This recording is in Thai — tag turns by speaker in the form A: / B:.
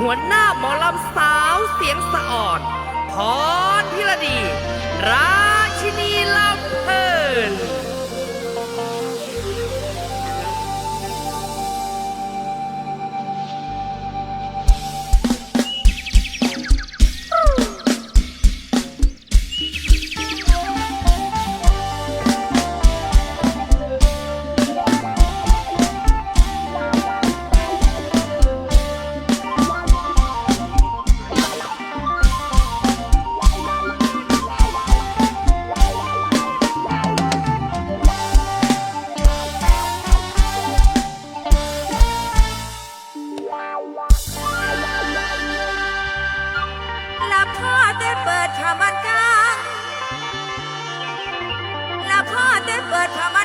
A: หัวหน้าหมอลำสาวเสียงสะอ่อนพรพิรดี ราชินีลำเพลิน
B: เปิดผ้ามา